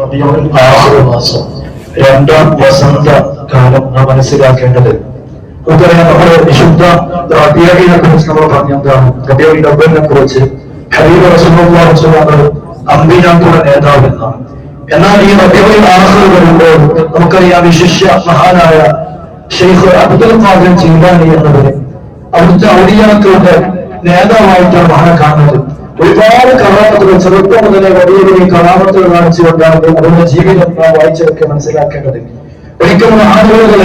റബീഉൽ ആഖിർ മാസം. രണ്ടാം വസന്ത കാലം നാം മനസ്സിലാക്കേണ്ടത്. നമുക്കറിയാം നമ്മുടെ വിശുദ്ധ റബിയവിനെ കുറിച്ച് നമ്മൾ പറഞ്ഞ എന്താണ്? റബിയവിന്റെ അവലിനെ കുറിച്ച് ഹബീബ് റസൂൽ അമ്പിനാക്കളുടെ നേതാവ് എന്നാണ് എന്നാൽ ഈ റബിയവിൽ ആഖിർ വരുമ്പോൾ നമുക്കറിയാം വിശിഷ്യ മഹാനായ ഷെയ്ഖ് അബ്ദുൽ ഖാദിർ ജീലാനി എന്നവര് അവിടുത്തെ ഔലിയാക്കളുടെ നേതാവായിട്ടാണ് മഹാനെ കാണുന്നത്. ഒരുപാട് കറാമത്തുകൾ ചെറുപ്പം മുതലേ വലിയ വലിയ കറാമത്തുകൾ കാണിച്ചുകൊണ്ടാണ് അവരുടെ ജീവിതം നാം വായിച്ചതൊക്കെ മനസ്സിലാക്കേണ്ടത്. ഒരിക്കലും ആളുകൾ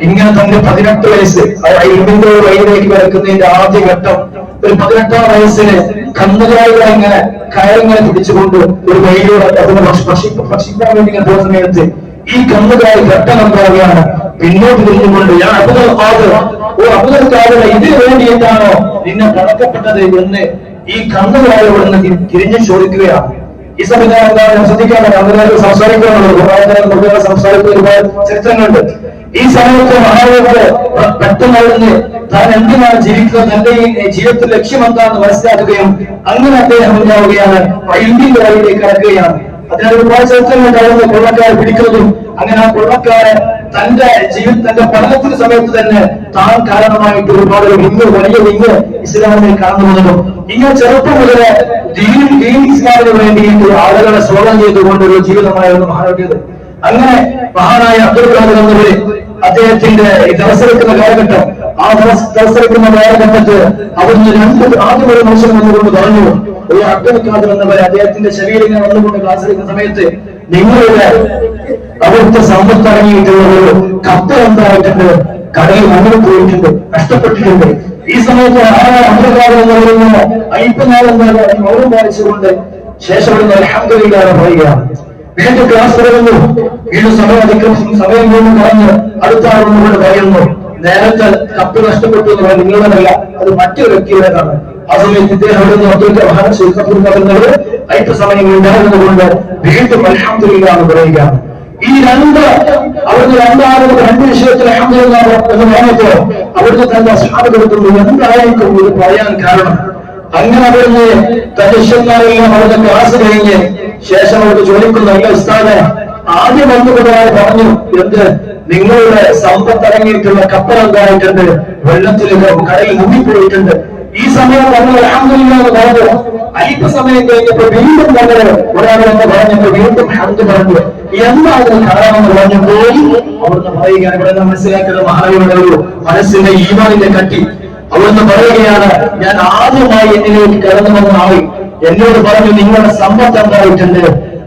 ഇങ്ങനെ തന്റെ പതിനെട്ട് വയസ്സ് ഇരുമ്പിന്റെ വഴിയിലേക്ക് വരക്കുന്നതിന്റെ ആദ്യ ഘട്ടം ഒരു പതിനെട്ടാം വയസ്സിന് കന്നുകാലികളെ ഇങ്ങനെ കയറിങ്ങനെ പിടിച്ചുകൊണ്ട് ഒരു വഴിയിലൂടെ അതിനെ ഭക്ഷ- ഭക്ഷി- ഭക്ഷിക്കാൻ വേണ്ടി ഇങ്ങനെ പോകുന്ന സമയത്ത് ഈ കന്നുകാലി ഘട്ടം എന്താവുകയാണ് പിന്നോട്ട് തിരിഞ്ഞുകൊണ്ട് ഞാൻ അബുദൽ ഖാദർ ഓ അബുദൽ ഖാദർ ഇതിനു വേണ്ടിയിട്ടാണോ നിന്നെ വളർത്തപ്പെട്ടത് എന്ന് ഈ കന്നുകാലിയോട് നിന്ന് തിരിഞ്ഞു ചോദിക്കുകയാണ്. ഈ സമയത്ത് എന്താണ് ശ്രദ്ധിക്കാൻ കന്നുകാലി സംസാരിക്കാനുള്ളത്. കുറെ സംസാരിക്കുന്ന ഒരുപാട് ചരിത്രങ്ങളുണ്ട്. ഈ സമയത്ത് മഹാനോട് പെട്ടെന്ന് താൻ എന്തിനാണ് ജീവിക്കുന്നത് തന്റെ ഈ ജീവിതത്തിൽ ലക്ഷ്യം എന്താണെന്ന് മനസ്സിലാക്കുകയും അങ്ങനെ അദ്ദേഹം ഉണ്ടാവുകയാണ് വൈദ്യുതിന്റെ വഴിയിലേക്ക് കടക്കുകയാണ്. അതിനാൽ ഒരുപാട് ചരിത്രങ്ങളുണ്ടാവുന്ന കൊള്ളക്കാരെ പിടിക്കുന്നതും അങ്ങനെ ആ കൊള്ളക്കാരെ തന്റെ ജീവിത തന്റെ പഠനത്തിന് സമയത്ത് തന്നെ താൻ കാരണമായിട്ട് ഒരുപാട് ഇന്ന് വലിയ ഇന്ന് ഇസ്ലാമിനെ കടന്നു വന്നു ഇങ്ങനെ ചെറുപ്പം മുതലേ ദീൻ ദീൻ ഇസ്ലാമിന് വേണ്ടിയിട്ട് ആളുകളെ സ്വാഗതം ചെയ്തുകൊണ്ടൊരു ജീവിതമായിരുന്നു മഹാരോഗ്യത് അങ്ങനെ മഹാനായ അബ്ദുൽ ഖാദർ എന്നവര് അദ്ദേഹത്തിന്റെ ഈ ദിവസമെടുക്കുന്ന കാലഘട്ടം ആ ദിവസമെടുക്കുന്ന കാലഘട്ടത്ത് അവിടുന്ന് രണ്ട് ആദ്യം ഒരു മനുഷ്യൻ വന്നുകൊണ്ട് പറഞ്ഞു ഒരു അബ്ദുൽ ഖാദർ എന്നവരെ അദ്ദേഹത്തിന്റെ ശരീരം ഇങ്ങനെ വന്നുകൊണ്ട് ക്ലാസ് എടുക്കുന്ന സമയത്ത് നിങ്ങളുടെ അവിടുത്തെ സമ്പത്ത് അടങ്ങിയിട്ടുള്ളവരോ കപ്പൽ എന്തായിട്ടുണ്ട് കടയിൽ മുന്നിൽ പോയിട്ടുണ്ട്. കഷ്ടപ്പെട്ടിട്ടുണ്ട് ഈ സമയത്ത് ഖാദർ എന്നവരുന്ന അല്പനാൾ എന്തായാലും മൗനം പാലിച്ചുകൊണ്ട് ശേഷം അലഹമില്ലാതെ പറയുകയാണ്. വീണ്ടും ക്ലാസ് തുടങ്ങുന്നു. വീണ്ടും സമയം അധികം സമയം വീണ്ടും പറഞ്ഞ് അടുത്ത ആളുകളോട് പറയുന്നു നേരത്തെ കപ്പ് നഷ്ടപ്പെട്ടു എന്ന് പറഞ്ഞാൽ നിങ്ങളുടേതല്ല അത് മറ്റൊരു വ്യക്തിയുടേതാണ്. ആ സമയത്ത് ഇദ്ദേഹം അവിടെ നിന്ന് റഹ്മാൻ ഷെയ്ഖ് അബ്ദുൽ പറയുന്നത് അല്പസമയം ഉണ്ടാകുന്നത് കൊണ്ട് വീണ്ടും അലഹമില്ല എന്ന് പറയുകയാണ്. ഈ രണ്ട് അവിടുന്ന് രണ്ടാമത് രണ്ട് വിഷയത്തിൽ എന്ന് പറഞ്ഞപ്പോ അവിടുന്ന് തന്റെ അസ്ഹാബെടുക്കുന്നു എന്തായിരിക്കും ഇത് പറയാൻ കാരണം? അങ്ങനെ അവിടുന്ന് തനുഷ്യന്മാരെല്ലാം അവരുടെ അവിടുത്തെ ക്ലാസ് കഴിഞ്ഞ് ശേഷം അവർക്ക് ചോദിക്കുന്നു അല്ല ഉസ്താദ് ആദ്യം വന്നുകൊണ്ടാണ് പറഞ്ഞു എന്ത്? നിങ്ങളുടെ സമ്പത്ത് അടങ്ങിയിട്ടുള്ള കപ്പൽ എന്തായിട്ടുണ്ട് വെള്ളത്തിൽ കടയിൽ മുങ്ങിപ്പോയിട്ടുണ്ട്. ഈ സമയം നമ്മൾ അഹമ്മദില്ലാന്ന് പറഞ്ഞു. അല്പസമയം കഴിഞ്ഞപ്പോ വീണ്ടും നമ്മൾ ഒരാളെന്ന് പറഞ്ഞപ്പോ വീണ്ടും ഹന്ത് പറഞ്ഞു. എന്താണ് കാരണമെന്ന് പറഞ്ഞപ്പോൾ അവിടുന്ന് പറയുകയാണ് ഇവിടെ മനസ്സിലാക്കുന്ന മഹാവിയുടെ ഒരു മനസ്സിന്റെ ഈമാനിന്റെ കട്ടി അവിടുന്ന് പറയുകയാണ് ഞാൻ ആദ്യമായി എന്നിലേക്ക് കടന്നു വന്ന ആൾ എന്നോട് പറഞ്ഞു നിങ്ങളുടെ സമ്പത്ത് എന്തായിട്ടുണ്ട്?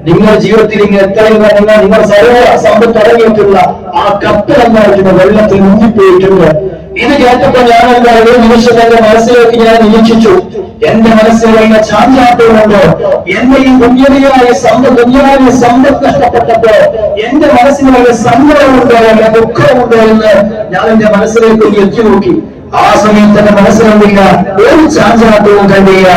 നിങ്ങളുടെ ജീവിതത്തിൽ ഇങ്ങനെ എത്രയും നിങ്ങൾ നിങ്ങളുടെ സർവ സമ്പത്ത് അടങ്ങിയിട്ടുള്ള ആ കപ്പൽ എന്തായിട്ടുണ്ട്? വെള്ളത്തിൽ മുങ്ങിപ്പോയിട്ടുണ്ട്. ഇത് കേട്ടപ്പോൾ ഞാൻ എന്താ ഒരു നിമിഷം എന്റെ മനസ്സിലേക്ക് ഞാൻ നിരീക്ഷിച്ചു. എന്റെ മനസ്സിൽ ചാഞ്ചാട്ടമുണ്ടോ? എന്റെ ഈ സമ്പത്ത് പുണ്യമായ സമ്പത്ത് നഷ്ടപ്പെട്ടപ്പോ എന്റെ മനസ്സിന് വല്ല സങ്കടമുണ്ടോ? അല്ല ദുഃഖമുണ്ടോ എന്ന് ഞാൻ എന്റെ മനസ്സിലേക്ക് ഞെക്കി നോക്കി. ആ സമയത്ത് എന്റെ മനസ്സിലെന്തില്ല ഒരു ചാഞ്ചാട്ടവും കണ്ടില്ല.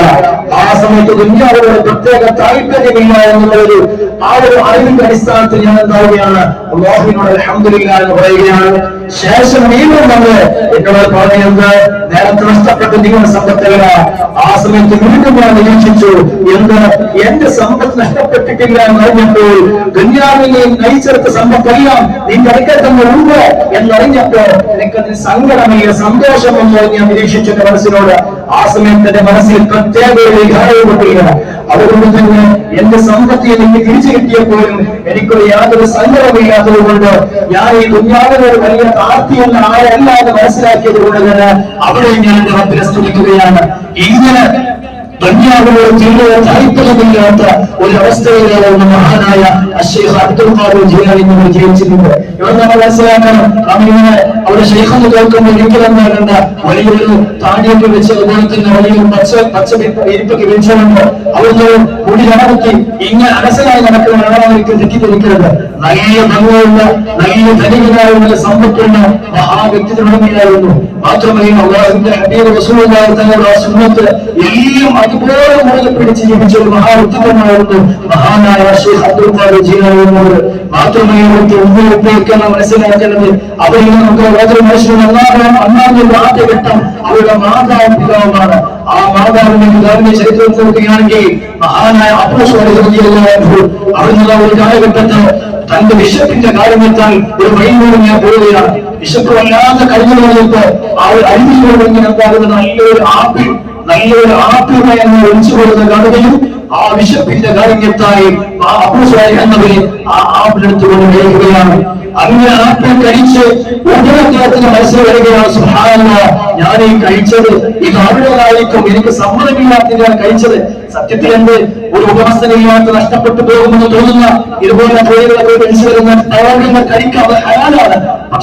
ആ സമയത്ത് ദുന്യാവുകളുടെ പ്രത്യേക താല്പര്യമില്ല എന്നുള്ളൊരു ആ ഒരു അറിവിന്റെ അടിസ്ഥാനത്തിൽ ഞാൻ എന്താവുകയാണ് അള്ളാഹുവിനോട് അലഹമില്ല എന്ന് പറയുകയാണ് ശേഷം വീണ്ടും വന്ന് എന്നോട് പറയുന്നത് നേരത്തെ നഷ്ടപ്പെട്ട നിങ്ങളുടെ സമ്പത്തുകള ആ സമയത്ത് വീണ്ടും ഞാൻ നിരീക്ഷിച്ചു എന്ത്? എന്റെ സമ്പത്ത് നഷ്ടപ്പെട്ടിട്ടില്ല എന്ന് അറിഞ്ഞപ്പോൾ ദുന്യാവിനെ നയിച്ചെടുത്ത സമ്പത്തെല്ലാം നിന്റെ അടുക്കൽ തന്നെ ഉണ്ട് എന്നറിഞ്ഞപ്പോ എനിക്കതിന് സങ്കടമില്ല സന്തോഷമൊന്നോ ഞാൻ നിരീക്ഷിച്ചു മനസ്സിനോട്. ആ സമയത്ത് എന്റെ മനസ്സിൽ പ്രത്യേക വികാരവും കൊണ്ടിരിക്കണം അതുകൊണ്ട് തന്നെ എന്റെ സമ്പത്തി എനിക്ക് തിരിച്ചു കിട്ടിയപ്പോഴും എനിക്കൊരു യാതൊരു സങ്കടമില്ലാത്തത് കൊണ്ട് ഞാൻ ഈ ദുര്യാതൊരു വലിയ താർത്തിയല്ല ആരല്ല എന്ന് മനസ്സിലാക്കിയത് കൊണ്ട് തന്നെ അവിടെ ഞാൻ റബ്ബിനെ സ്തുതിക്കുകയാണ് ഇങ്ങനെ ദുന്യാവിനോട് തീരോ താല്പര്യമില്ലാത്ത ഒരു അവസ്ഥയിലായിരുന്നു മഹാനായ അഷേഖ് അബ്ദുൽ ഖാദർ ജീലാനി നമ്മൾ ജീവിച്ചിട്ടുണ്ട് ഇവിടെ നമ്മൾ മനസ്സിലാക്കണം നാം ഇങ്ങനെ അവിടെ ഷെയ്ഖെന്ന് കേൾക്കുമ്പോൾ ഒരിക്കലും എന്താകണ്ട വലിയൊരു താടിയൊക്കെ വെച്ച് അതുപോലെ തന്നെ വലിയൊരു പച്ച പച്ച ഇരിപ്പൊക്കെ വെച്ചുകൊണ്ട് അവിടുന്ന് മുടി നടത്തി ഇങ്ങനെ അലസനായി നടക്കുന്ന ഒരാളായിരിക്കും തെറ്റിദ്ധരിക്കരുത്. നല്ല ഭംഗിയുള്ള നല്ല ധനികനായുള്ള സമ്പത്തുള്ള മഹാവ്യക്തിത്വമായിരുന്നു മാത്രമല്ല അള്ളാഹുവിന്റെ ഹബീബ് റസൂലുള്ളാഹി തങ്ങളുടെ ആ സുന്നത്ത് എല്ലാം അതുപോലെ മുറുകെ ജീവിച്ച ഒരു മഹാവ്യക്തിത്വമായിരുന്നു മഹാനായ ഷെയ്ഖ് അബ്ദുൽ ഖാദർ ജീലാനി എന്നവർ. മാത്രമല്ല ഇവിടുത്തെ ഉമ്മയൊക്കെ മനസ്സിലാക്കേണ്ടത് അവരിൽ നമുക്ക് ഓരോ മനുഷ്യരും ഒന്നാമത് ഒന്നാമത് ആദ്യഘട്ടം അവരുടെ മാതാവും പിതാവുമാണ്. ആ മാതാവിന്റെ പിതാവിന്റെ ചരിത്രം നോക്കുകയാണെങ്കിൽ മഹാനായ അവിടുന്ന് ഒരു കാലഘട്ടത്ത് തന്റെ വിശപ്പിന്റെ കാരണത്താൽ ഒരു വൈകുന്നേരം ഞാൻ പോവുകയാണ്. വിശപ്പ് വല്ലാതെ കഴിഞ്ഞു പോയപ്പോ ആ ഒരു അരിഞ്ഞിലൂടെ എന്താകുന്ന നല്ലൊരു ആപ്പിൾ നല്ലൊരു ആപ്പിളമയെന്ന് ഒളിച്ചു കൊടുത്ത് കാണുകയും ആ വിശപ്പിന്റെ കാഠിന്യത്തായി ആ അപ്പുസ്വായി എന്നവരെ ആ ആപ്പിളെടുത്തുകൊണ്ട് കഴിക്കുകയാണ് അങ്ങനെ ആപ്പിൾ കഴിച്ച് ഉപയോഗത്തിന് മനസ്സിൽ വരികയാണ്. സുഹാന ഞാൻ ഈ കഴിച്ചത് ഇത് ആരുടേതായിരിക്കും എനിക്ക് സമ്മതമില്ലാത്തതിനാണ് കഴിച്ചത്. സത്യത്തിൽ എന്ത് ഒരു ഉടമസ്ഥനില്ലാത്ത നഷ്ടപ്പെട്ടു പോകുമെന്ന് തോന്നുന്ന ഇതുപോലെ തൊഴിലുകളൊക്കെ കഴിച്ചു വരുന്ന കഴിക്കാതെ ഹയാലാണ്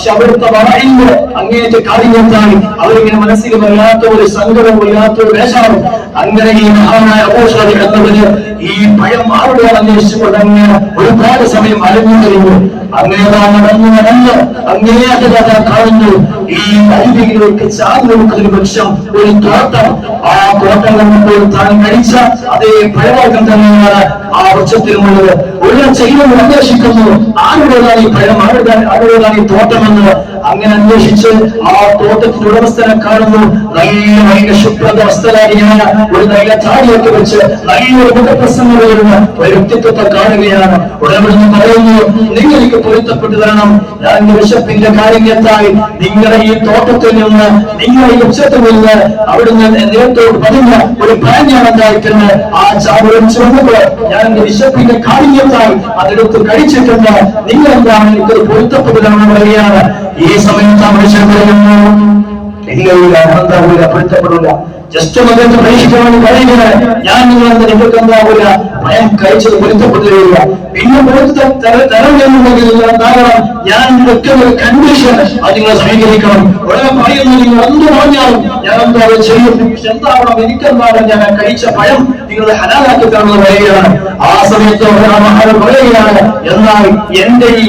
പക്ഷെ അവിടുത്തെ വളയിൽ അങ്ങേറ്റ കാഠിന്യത്തായി അവരിങ്ങനെ മനസ്സിൽ വല്ലാത്ത ഒരു സങ്കടം വല്ലാത്ത ഒരു വേഷമാണ് അങ്ങനെ ഈ മഹാനായ അപോഷാദി എന്നവര് ഈ ഭയം ആരുടെയാണ് അന്വേഷിച്ചുകൊണ്ട് അങ്ങനെ ഒരുപാട് സമയം അലഞ്ഞു കഴിഞ്ഞു അങ്ങനെ നടന്നു നടന്ന് അങ്ങേയറ്റത കാണുന്നു ഈ അരുവിയിലേക്ക് ചാർന്നു നോക്കുന്നതിന് പക്ഷം ഒരു തോട്ടം. ആ തോട്ടം കണ്ടപ്പോൾ താൻ കഴിച്ച അതേ ഭയവർഗം തന്നെയാണ് ആ വൃക്ഷത്തിനുള്ളത് ഒരു ചെയ്യുന്നത് ഉദ്ദേശിക്കുന്നു. ആരുടേതാണ് ഈ പഴം ആരുടെ ആരുടേതാണ് തോട്ടമെന്ന് അങ്ങനെ അന്വേഷിച്ച് ആ തോട്ടത്തിന്റെ ഉടമസ്ഥനെ കാണുന്നു. നല്ല നല്ല ശുഭ്രത വസ്ത്രധാരിയായ ഒരു നല്ല താടിയൊക്കെ വെച്ച് നല്ലൊരു മുഖപ്രസംഗം വരുന്ന വ്യക്തിത്വത്തെ കാണുകയാണ്. ഉടമ പറയുന്നു നിങ്ങൾക്ക് പൊരുത്തപ്പെട്ടു തരണം. ഞാൻ വിശപ്പിന്റെ കാര്യങ്ങളായി നിങ്ങളുടെ ഈ തോട്ടത്തിൽ നിന്ന് നിങ്ങളുടെ വൃക്ഷത്തിൽ നിന്ന് അവിടുന്ന് നേരത്തോട് പതിഞ്ഞ ഒരു പ്രാഞ്ജാണ് ഉണ്ടായിട്ടുണ്ട് ആ ചാവളം ചുവന്നപ്പോൾ ഞാൻ വിശപ്പിന്റെ കാര്യങ്ങളായി അതെടുത്ത് കഴിച്ചിട്ടുണ്ട്. നിങ്ങൾ എന്താണ് എനിക്കൊരു പൊരുത്തപ്പെട്ടു തരണം പറയുകയാണ്? ഈ സമയത്ത് ആ മനുഷ്യൻ പറയുന്നു ഇല്ല എന്താവില്ല പിടുത്തപ്പെടില്ല ജസ്റ്റ് മകത്ത് പരീക്ഷിക്കണമെന്ന് പറയുന്നത് ഞാൻ നിങ്ങളെന്ന് നിങ്ങൾക്ക് എന്താവില്ല ഭയം കഴിച്ചത് പൊരുത്തപ്പെട്ടില്ല പിന്നെ പൊരുത്ത തരം നിങ്ങൾ എന്താകണം? ഞാൻ വെക്കുന്ന ഒരു കണ്ടീഷൻ അത് നിങ്ങൾ സ്വീകരിക്കണം. ഉടനെ പറയുന്നു നിങ്ങൾ എന്ത് പറഞ്ഞാലും ഞാൻ എന്താ ചെയ്യും? എന്താവണം? എനിക്കെന്താണ് ഞാൻ കഴിച്ച ഭയം നിങ്ങൾ ഹലാലാക്കി തരണമെന്ന് പറയുകയാണ്. ആ സമയത്ത് പറയുകയാണ് എന്നാൽ എന്റെ ഈ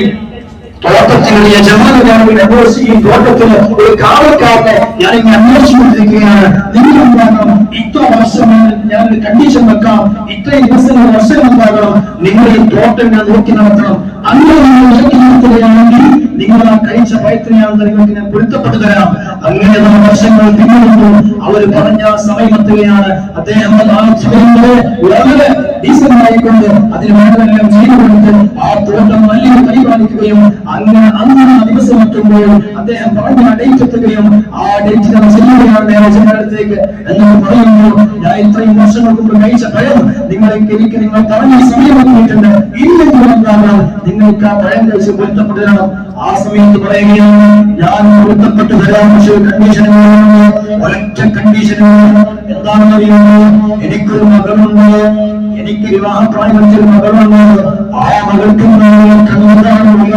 തോട്ടത്തിലുള്ള യജമാനാണെങ്കിൽ അന്വേഷിച്ച് ഈ തോട്ടത്തിന് ഒരു കാവൽക്കാരനെ ഞാൻ ഇങ്ങനെ അന്വേഷിച്ചുകൊണ്ടിരിക്കുകയാണ് നിങ്ങൾ എന്താക്കണം ഇത്ര വർഷം ഞാൻ ഒരു കണ്ടീഷൻ വെക്കാം ഇത്രയും ദിവസങ്ങൾ വർഷം എന്താകണം നിങ്ങൾ ഈ തോട്ടം ഞാൻ നോക്കി നടത്തണം അങ്ങനെ നിങ്ങൾ നിങ്ങൾ ആ കഴിച്ച ഭയത്തിനെയാണ് നിങ്ങൾക്ക് ഞാൻ പൊരുത്തപ്പെട്ടു തരാം അങ്ങനെ വർഷങ്ങൾ പിന്നിടുന്നു അവർ പറഞ്ഞ സമയമെത്തുകയാണ് അദ്ദേഹം വളരെ ഡീസന്റായിക്കൊണ്ട് അതിന് വേണ്ടതെല്ലാം ചെയ്തു കൊടുത്ത് ആ തോട്ടം നല്ല പരിപാലിക്കുകയും അങ്ങനെ ആ ദിവസം എത്തുമ്പോൾ അദ്ദേഹം പറഞ്ഞ ഡേറ്റ് എത്തുകയും ആ ഡേറ്റ് നമ്മൾ ചെല്ലുകയാണ് മാനേജറിന്റെ അടുത്തേക്ക് എന്ന് പറയുന്നു ഞാൻ ഇത്രയും വർഷങ്ങൾക്ക് കഴിച്ച നിങ്ങളെ എനിക്ക് നിങ്ങൾ പറഞ്ഞ സമയം എത്തിയിട്ടുണ്ട് ഇല്ലെങ്കിൽ നിങ്ങൾക്ക് ആ ഭയം കഴിച്ച് ആ സമയത്ത് പറയുകയാണ് ഞാൻ പൊരുത്തപ്പെട്ടു തരാം പക്ഷേ കണ്ടീഷനുകളാണ് ഒരൊറ്റ അറിയുമോ എനിക്കൊരു മകളുണ്ട്. എനിക്ക് വിവാഹപ്രായത്തിൽ മകളുണ്ട്. ആ മകൾക്ക് കണ്ണുകാണുമില്ല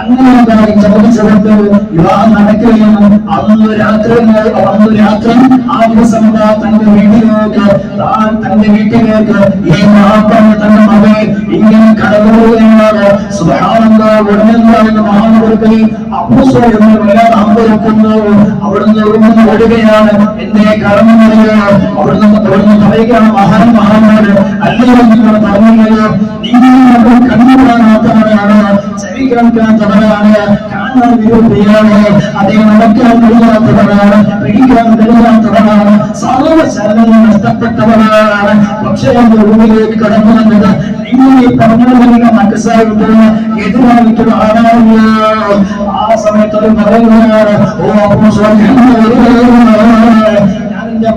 അങ്ങനെ എന്തായി ചോദിച്ചവർക്ക് വിവാഹം നടക്കുകയും അന്ന് രാത്രി അന്ന് രാത്രി ആ ദിവസം തന്റെ വീട്ടിലേക്ക് താൻ തന്റെ വീട്ടിലേക്ക് ഈ മഹാത്മ തന്റെ മകൻ ഇങ്ങനെ സുധാനന്ദ ഉടനെന്താണെന്ന് മഹാനവർക്ക് എന്ന് വല്ലാതെ അവിടുന്ന് ഇവിടുന്ന് ഓടുകയാണ് എന്നെ കടന്നു അവിടുന്ന് അവിടുന്ന് പറയുകയാണ് മഹാൻ മഹാന്മാര് അല്ലയോ പറഞ്ഞത് നിങ്ങൾ കണ്ണുകാണാത്തവരാണ് ചെവി കേൾക്കാത്തവരാണ് കാണാൻ വിരോധിയാണ് അദ്ദേഹം നടക്കാൻ കഴിയാത്തവരാണ്. പിടിക്കാൻ കഴിയാത്തവരാണ്. സർവ ചലനം നഷ്ടപ്പെട്ടവരാണ്. പക്ഷേ എന്റെ ഉള്ളിലേക്ക് കടന്നു വന്നത് ഈ പറഞ്ഞ മനസ്സായിട്ട് എതിരായിട്ടുള്ള ആരാണ് ആ സമയത്ത് ഒരു പറയുകയാണ് ഓ അപ്പോ ഞാൻ എന്റെ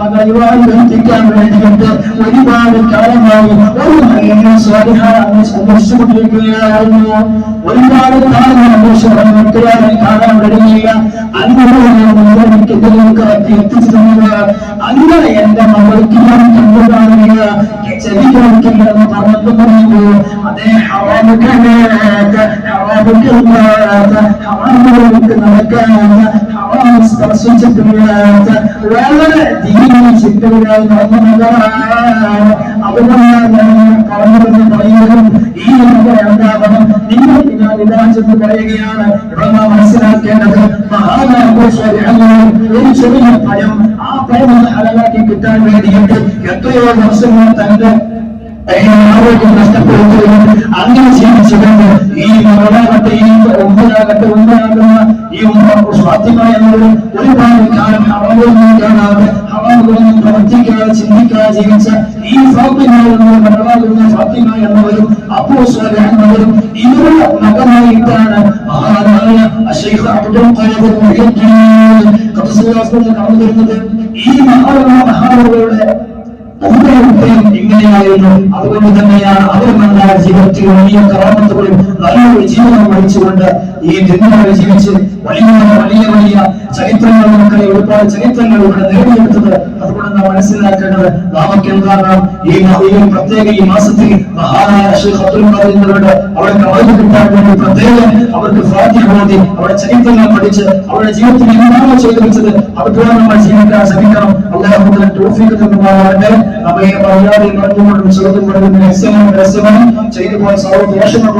കഴിപ്പിക്കാൻ വേണ്ടിയിട്ട് ഒരുപാട് കാലമായി ഒരു നല്ല സ്വാധീനം അന്വേഷിച്ചുകൊണ്ടിരിക്കുകയായിരുന്നു ഒരുപാട് കാലം അന്വേഷണം മറ്റുള്ളവരെ കാണാൻ കഴിയില്ല അങ്ങനെ എനിക്ക് ഇതിലേക്ക് എത്തിച്ചു തന്നത് എന്റെ മകൾക്ക് ചെവി കേൾക്കില്ലെന്ന് പറഞ്ഞു പറയുമ്പോൾ അതേ ഹറാമുകളാത്ത ഹറാമുകളാത്ത ഹറാമുകൾക്ക് നടക്കാത്ത ഹറാം സ്പർശിച്ചിട്ടില്ലാത്ത വളരെ ദീനി ചിന്തകളായി നടന്ന മകളാണ് അതുകൊണ്ടാണ് ഞാൻ പറഞ്ഞതെന്ന് പറയുന്നതും ഈ മകൾ എന്താവണം നിങ്ങൾ ഇതാചെന്ന് പറയുകയാണ്. മനസ്സിലാക്കേണ്ടത് മഹാനായ ഒരു ചെറിയ പഴം ആ പഴം അലവാക്കി കിട്ടാൻ വേണ്ടിയിട്ട് എത്രയോ വർഷങ്ങൾ തന്റെ ആരോഗ്യം നഷ്ടപ്പെടുത്തുകയും അങ്ങനെ ജീവിച്ചുകൊണ്ട് ഈ മകളാകട്ടെ ഈ ഒമ്പതാകട്ടെ ഒമ്പതാകുന്ന ഈ എന്നത് ഒരുപാട് കാലം ഹറാമൊന്നും കാണാതെ പ്രവർത്തിക്കാതെ ചിന്തിക്കാതെ ജീവിച്ച ഈ ഫാത്തിമ എന്ന മകളാകുന്ന ഫാത്തിമ എന്നവരും അപ്പോ എന്നവരും ഇവരുടെ മകനായിട്ടാണ് മഹാനായ അഷൈഖ് അബ്ദുൽ ഖാദിർ കടന്നു വരുന്നത്. ഈ ഉമ്മയും ഇങ്ങനെയായിരുന്നു. അതുകൊണ്ട് തന്നെയാണ് അവരും നമ്മുടെ ജീവിതത്തിൽ വലിയ കറാമത്തുകളും നല്ലൊരു ജീവിതം വഹിച്ചുകൊണ്ട് ഈ ദുനിയാവിൽ ജീവിച്ച് വലിയ വലിയ വലിയ ചരിത്രങ്ങൾ നമുക്കറിയാം. ഒരുപാട് ചരിത്രങ്ങൾ ഇവിടെ നേടിയെടുത്തത്. അതുകൊണ്ട് നാം മനസ്സിലാക്കേണ്ടത് നാമൊക്കെ എന്താണ് ഈ പ്രത്യേക ഈ മാസത്തിൽ മഹാനായ ഷെയ്ഖ് അബ്ദുൽ ഖാദിറിനോട് അവർക്ക് അവർക്ക് കിട്ടാൻ വേണ്ടി പ്രത്യേകം അവർക്ക് ഫാത്തിഹ അവരുടെ ചരിത്രങ്ങൾ പഠിച്ച് അവരുടെ ജീവിതത്തിൽ എന്താണോ ചെയ്തു വെച്ചത്? നമ്മൾ ജീവിക്കാൻ ശ്രമിക്കണം. അള്ളാഹു ടോഫിക്ക് തന്നുമാറാകട്ടെ. അവയെ മര്യാദയും പറഞ്ഞുകൊണ്ടും ചെറുതും വലുതും രഹസ്യങ്ങളും രഹസ്യങ്ങളും ചെയ്തു പോയ സർവ ദോഷങ്ങൾ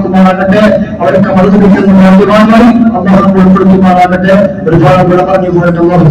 കൊടുത്തുമാറാക്കുമാറാകട്ടെ അവർക്ക് മറുപടിക്കുന്ന ഭാഗ്യവാന്മാരും അള്ളാഹു ഉൾപ്പെടുത്തുമാറാകട്ടെ. ഒരുപാട് വിട പറഞ്ഞു പോയിട്ട് അള്ളാഹു